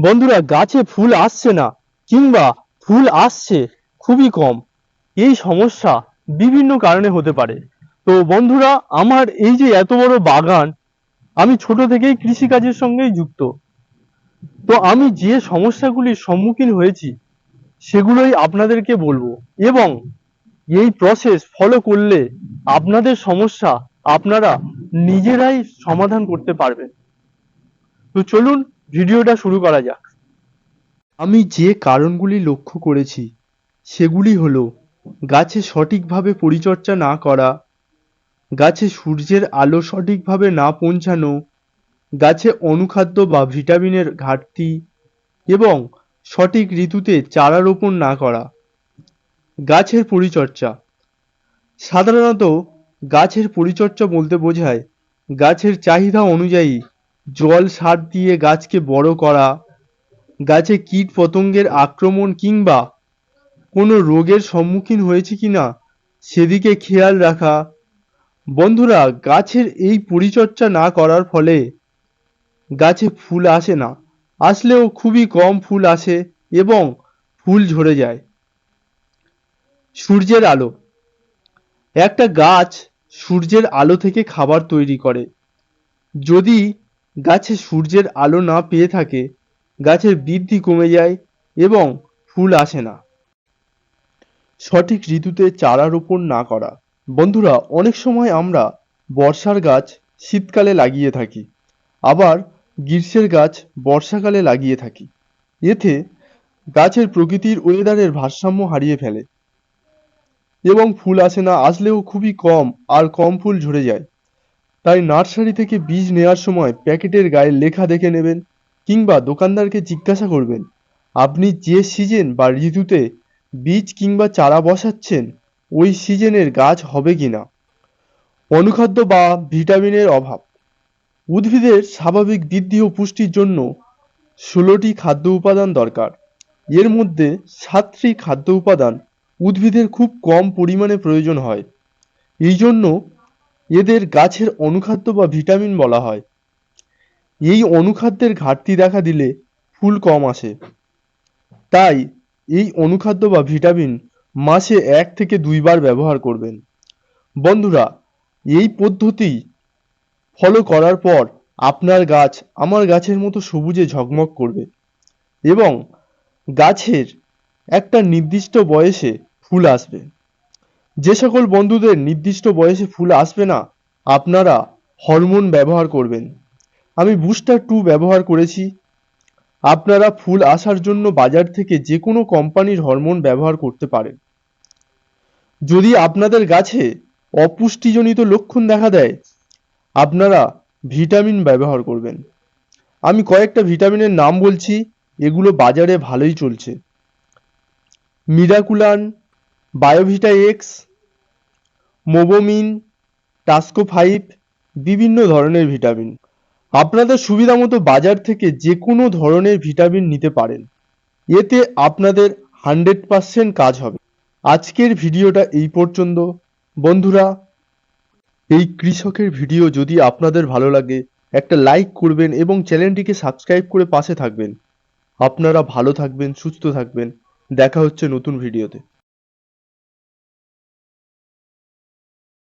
বন্ধুরা, গাছে ফুল আসছে না, কিংবা ফুল আসছে খুবই কম। এই সমস্যা বিভিন্ন কারণে হতে পারে। তো বন্ধুরা, আমার এই যে এত বড় বাগান, আমি ছোট থেকেই কৃষিকাজের সঙ্গেই যুক্ত। তো আমি যে সমস্যাগুলির সম্মুখীন হয়েছি, সেগুলোই আপনাদেরকে বলব এবং এই প্রসেস ফলো করলে আপনাদের সমস্যা আপনারা নিজেরাই সমাধান করতে পারবেন। তো চলুন ভিডিওটা শুরু করা যাক। আমি যে কারণগুলি লক্ষ্য করেছি, সেগুলি হলো, গাছে সঠিকভাবে পরিচর্যা না করা, গাছে সূর্যের আলো সঠিকভাবে না পৌঁছানো, গাছে অনুখাদ্য বা ভিটামিনের ঘাটতি এবং সঠিক ঋতুতে চারা রোপণ না করা। গাছের পরিচর্যা, সাধারণত গাছের পরিচর্যা বলতে বোঝায় গাছের চাহিদা অনুযায়ী জল সার দিয়ে গাছকে বড় করা, গাছে কীট পতঙ্গের আক্রমণ কিংবা কোনো রোগের সম্মুখীন হয়েছে কিনা সেদিকে খেয়াল রাখা। বন্ধুরা, গাছের এই পরিচর্যা না করার ফলে গাছে ফুল আসে না। আসলেও খুবই কম ফুল আসে এবং ফুল ঝরে যায়। সূর্যের আলো। একটা গাছ সূর্যের আলো থেকে খাবার তৈরি করে। যদি গাছে সূর্যের আলো না পেয়ে থাকে, গাছের বৃদ্ধি কমে যায় এবং ফুল আসে না। সঠিক ঋতুতে চারা রোপণ না করা। বন্ধুরা, অনেক সময় আমরা বর্ষার গাছ শীতকালে লাগিয়ে থাকি, আবার গ্রীষ্মের গাছ বর্ষাকালে লাগিয়ে থাকি। এতে গাছের প্রকৃতির ওয়েদারের ভারসাম্য হারিয়ে ফেলে এবং ফুল আসে না, আসলেও খুবই কম, আর কম ফুল ঝরে যায়। তাই নার্সারি থেকে বীজ নেওয়ার সময় প্যাকেটের গায়ে লেখা দেখে নেবেন কিংবা দোকানদারকে জিজ্ঞাসা করবেন, আপনি যে সিজন বা ঋতুতে বীজ কিংবা চারা বসাচ্ছেন, ওই সিজনের গাছ হবে কিনা অনুখাদ্য বা ভিটামিনের অভাব। উদ্ভিদের স্বাভাবিক বৃদ্ধি ও পুষ্টির জন্য ষোলোটি খাদ্য উপাদান দরকার। এর মধ্যে সাতটি খাদ্য উপাদান উদ্ভিদের খুব কম পরিমাণে প্রয়োজন হয়। এই জন্য এদের গাছের অনুখাদ্য বা ভিটামিন বলা হয়। এই অনুখাদ্যের ঘাটতি দেখা দিলে ফুল কম আসে। তাই এই অনুখাদ্য বা ভিটামিন মাসে এক থেকে দুইবার ব্যবহার করবেন। বন্ধুরা, এই পদ্ধতি ফলো করার পর আপনার গাছ আমার গাছের মতো সবুজে ঝকমক করবে এবং গাছের একটা নির্দিষ্ট বয়সে ফুল আসবে। যে সকল বন্ধুদের নির্দিষ্ট বয়সে ফুল আসবে না, আপনারা হরমোন ব্যবহার করবেন। আমি বুস্টার টু ব্যবহার করেছি। আপনারা ফুল আসার জন্য বাজার থেকে যে কোনো কোম্পানির হরমোন ব্যবহার করতে পারেন। যদি আপনাদের গাছে অপুষ্টিজনিত লক্ষণ দেখা দেয়, আপনারা ভিটামিন ব্যবহার করবেন। আমি কয়েকটা ভিটামিনের নাম বলছি, এগুলো বাজারে ভালোই চলছে। মিরাকুলান, বায়োভিটা এক্স মোবোমিন, টাস্কো ফাইভ, বিভিন্ন ধরনের ভিটামিন। আপনাদের সুবিধা মতো বাজার থেকে যে কোনো ধরনের ভিটামিন নিতে পারেন। এতে আপনাদের হান্ড্রেড পার্সেন্ট কাজ হবে। আজকের ভিডিওটা এই পর্যন্ত। বন্ধুরা, এই কৃষকের ভিডিও যদি আপনাদের ভালো লাগে, একটা লাইক করবেন এবং চ্যানেলটিকে সাবস্ক্রাইব করে পাশে থাকবেন। আপনারা ভালো থাকবেন, সুস্থ থাকবেন। দেখা হচ্ছে নতুন ভিডিওতে।